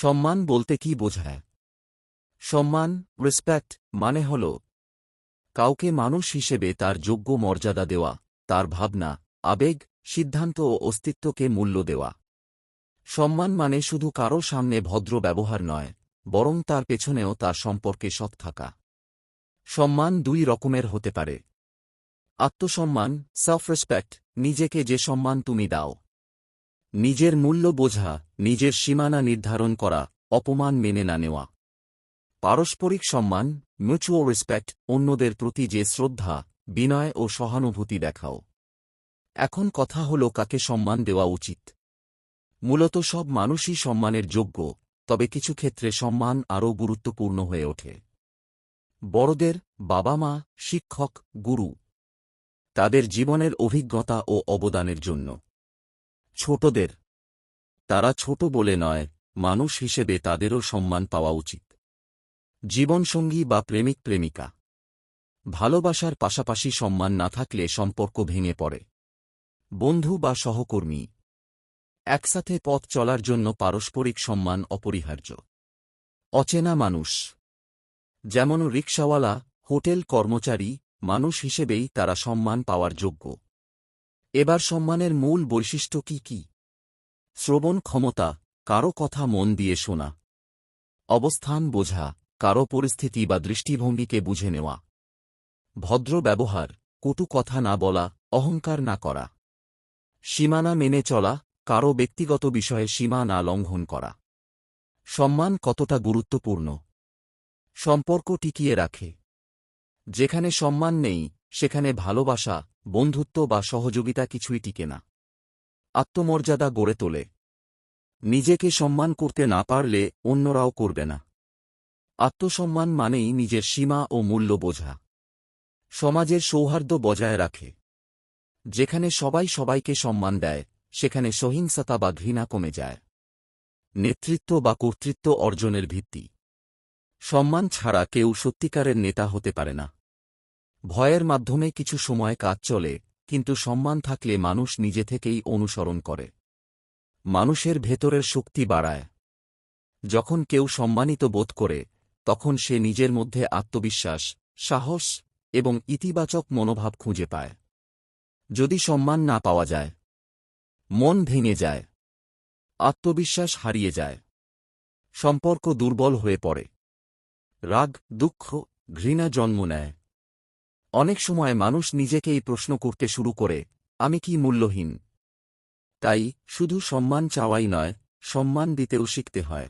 সম্মান বলতে কি বোঝায়? সম্মান রেসপেক্ট মানে হল কাউকে মানুষ হিসেবে তার যোগ্য মর্যাদা দেওয়া, তার ভাবনা, আবেগ, সিদ্ধান্ত ও অস্তিত্বকে মূল্য দেওয়া। সম্মান মানে শুধু কারও সামনে ভদ্র ব্যবহার নয়, বরং তার পেছনেও তার সম্পর্কে সৎ থাকা। সম্মান দুই রকমের হতে পারে। আত্মসম্মান সেলফ রেসপেক্ট নিজেকে যে সম্মান তুমি দাও। নিজের মূল্য বোঝা, নিজের সীমানা নির্ধারণ করা, অপমান মেনে না নেওয়া। পারস্পরিক সম্মান মিউচুয়াল রেসপেক্ট অন্যদের প্রতি যে শ্রদ্ধা, বিনয় ও সহানুভূতি দেখাও। এখন কথা হল কাকে সম্মান দেওয়া উচিত। মূলত সব মানুষই সম্মানের যোগ্য, তবে কিছু ক্ষেত্রে সম্মান আরও গুরুত্বপূর্ণ হয়ে ওঠে। বড়দের বাবা মা শিক্ষক, গুরু, তাদের জীবনের অভিজ্ঞতা ও অবদানের জন্য। ছোটদের। তারা ছোট বলে নয়, মানুষ হিসেবে তাদেরও সম্মান পাওয়া উচিত। জীবনসঙ্গী বা প্রেমিক প্রেমিকা। ভালোবাসার পাশাপাশি সম্মান না থাকলে সম্পর্ক ভেঙে পড়ে। বন্ধু বা সহকর্মী। একসাথে পথ চলার জন্য পারস্পরিক সম্মান অপরিহার্য। অচেনা মানুষ। যেমন রিক্সাওয়ালা, হোটেল কর্মচারী, মানুষ হিসেবেই তারা সম্মান পাওয়ার যোগ্য। এবার সম্মানের মূল বৈশিষ্ট্য কি কি? শ্রবণ ক্ষমতা, কারও কথা মন দিয়ে শোনা। অবস্থান বোঝা, কারও পরিস্থিতি বা দৃষ্টিভঙ্গিকে বুঝে নেওয়া। ভদ্র ব্যবহার, কটু কথা না বলা, অহংকার না করা। সীমানা মেনে চলা, কারও ব্যক্তিগত বিষয়ে সীমা না লঙ্ঘন করা। সম্মান কতটা গুরুত্বপূর্ণ? সম্পর্ক টিকিয়ে রাখে। যেখানে সম্মান নেই, সেখানে ভালোবাসা বন্ধুত্ব বা সহযোগিতা কিছুই টিকে না। আত্মমর্যাদা গড়ে তোলে। নিজেকে সম্মান করতে না পারলে অন্যরাও করবে না। আত্মসম্মান মানেই নিজের সীমা ও মূল্য বোঝা। সমাজের সৌহার্দ্য বজায় রাখে। যেখানে সবাই সবাইকে সম্মান দেয়, সেখানে সহিংসতা বা ঘৃণা কমে যায়। নেতৃত্ব বা কর্তৃত্ব অর্জনের ভিত্তি। সম্মান ছাড়া কেউ সত্যিকারের নেতা হতে পারে না। ভয়ের মাধ্যমে কিছু সময় কাজ চলে, কিন্তু সম্মান থাকলে মানুষ নিজে থেকেই অনুসরণ করে। মানুষের ভেতরের শক্তি বাড়ায়। যখন কেউ সম্মানিত বোধ করে, তখন সে নিজের মধ্যে আত্মবিশ্বাস, সাহস এবং ইতিবাচক মনোভাব খুঁজে পায়। যদি সম্মান না পাওয়া যায়, মন ভেঙে যায়, আত্মবিশ্বাস হারিয়ে যায়, সম্পর্ক দুর্বল হয়ে পড়ে, রাগ, দুঃখ, ঘৃণা জন্ম নেয়। অনেক সময় মানুষ নিজেকেই প্রশ্ন করতে শুরু করে, আমি কি মূল্যহীন? তাই শুধু সম্মান চাওয়াই নয়, সম্মান দিতেও শিখতে হয়।